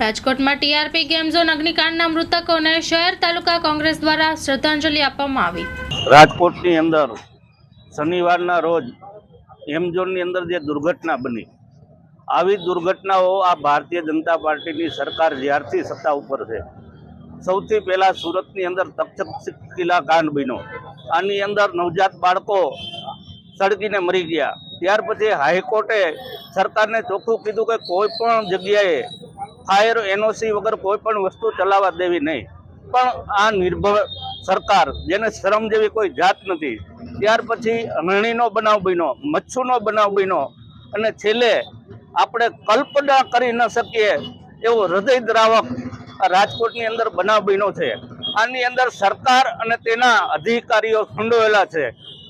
રાજકોટમાં TRP game zone અગ્નિકાંડના મૃતકોને શહેર તાલુકા કોંગ્રેસ દ્વારા શ્રદ્ધાંજલિ આપવામાં આવી. રાજકોટની અંદર શનિવારના રોજ એમઝોનની અંદર જે દુર્ઘટના બની, આવી દુર્ઘટનાઓ આ ભારતીય જનતા પાર્ટીની સરકાર જ્યારથી સત્તા ઉપર છે. સૌથી પહેલાં સુરતની અંદર તક્ષશિલા કાંડ બન્યો. આની અંદર નવજાત બાળકો સળગીને મરી ગયા. ત્યાર પછી હાઈકોર્ટે સરકારને ચોખ્ખું કીધું કે કોઈ પણ જગ્યાએ ફાયર, એનઓસી વગર કોઈ પણ વસ્તુ ચલાવવા દેવી નહીં. પણ આ નિર્ભર સરકાર, જેને શ્રમ જેવી કોઈ જાત નથી, ત્યાર પછી હરણીનો બનાવ બન્યો, મચ્છુનો બનાવ બન્યો, અને છેલ્લે આપણે કલ્પના કરી ન શકીએ એવો હૃદયદ્રાવક આ રાજકોટની અંદર બનાવ બન્યો છે. આની અંદર સરકાર અને તેના અધિકારીઓ સંડોવેલા છે.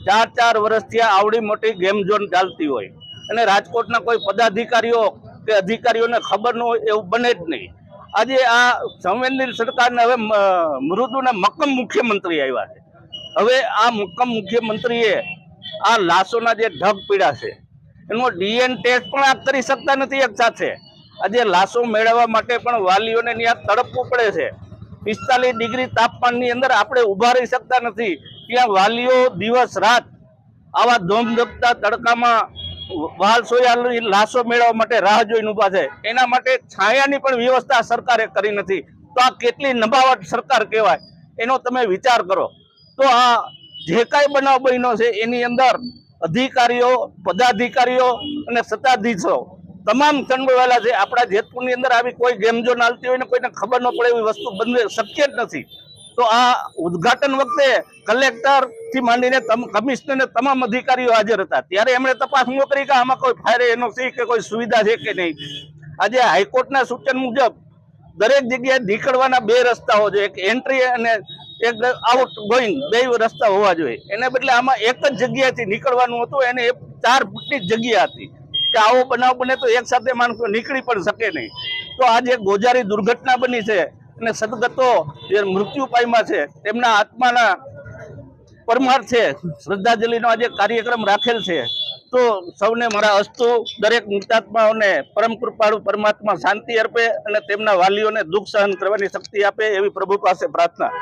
ચાર ચાર વર્ષથી આવડી મોટી ગેમ ઝોન ચાલતી હોય. અને રાજકોટના કોઈ પદાધિકારીઓ કે અધિકારીઓને ખબર ન હોય એવું બને જ નહીં. આજે આ સંવેદનશીલ સરકારને હવે મૃદુના મક્કમ મુખ્યમંત્રી આવ્યા છે. હવે આ મક્કમ મુખ્યમંત્રીએ આ લાશોના જે ઢગ પીડા છે, એનો ડીએન ટેસ્ટ પણ આ કરી શકતા નથી એક સાથે. આજે લાશો મેળવવા માટે પણ વાલીઓને ત્યાં તડપવું પડે છે. પિસ્તાલીસ ડિગ્રી તાપમાનની અંદર આપણે ઊભા રહી શકતા નથી. ત્યાં વાલીઓ દિવસ રાત આવા ધોમધપતા તડકામાં વાલ લાશો મેળવવા માટે રાહ જોઈને ઊભા છે. એના માટે છાયાની પણ વ્યવસ્થા સરકારે કરી નથી. તો આ કેટલી નબાવટ સરકાર કહેવાય? એનો તમે વિચાર કરો. તો આ જે કાંઈ બનાવ બન્યો છે, એની અંદર અધિકારીઓ, પદાધિકારીઓ અને સત્તાધીશો તમામ ચંડવાયેલા છે. આપણા જેતપુરની અંદર આવી કોઈ ગેમ ઝોન હાલતી હોય ને કોઈને ખબર ન પડે એવી વસ્તુ બંધ શક્ય જ નથી. તો આ ઉદ્ઘાટન વખતે કલેક્ટરથી માંડીને કમિશનર તમામ અધિકારીઓ હાજર હતા. ત્યારે એમણે તપાસ કરી કે આમાં કોઈ ફાયર એનઓસી કે કોઈ સુવિધા છે કે નહીં. આજે હાઈકોર્ટના સૂચન મુજબ દરેક જગ્યાએ નીકળવાના બે રસ્તાઓ છે. એક એન્ટ્રી અને એક આઉટ ગોઈંગ બે રસ્તા હોવા જોઈએ. એને બદલે આમાં એક જ જગ્યાએથી નીકળવાનું હતું. એને ચાર ફૂટની જગ્યા હતી. કે આવો બનાવ બને તો એક સાથે માણસો નીકળી પણ શકે નહીં. તો આ જે ગોજારી દુર્ઘટના બની છે અને સદગતો જે મૃત્યુ પામ્યા છે, તેમના આત્માના પરમાર્થે શ્રદ્ધાંજલિનો આજે કાર્યક્રમ રાખેલ છે. તો સૌને મારા અસ્તુ, દરેક મૃતાત્માઓને પરમ કૃપાળુ પરમાત્મા શાંતિ અર્પે અને તેમના વાલીઓને દુઃખ સહન કરવાની શક્તિ આપે એવી પ્રભુ પાસે પ્રાર્થના.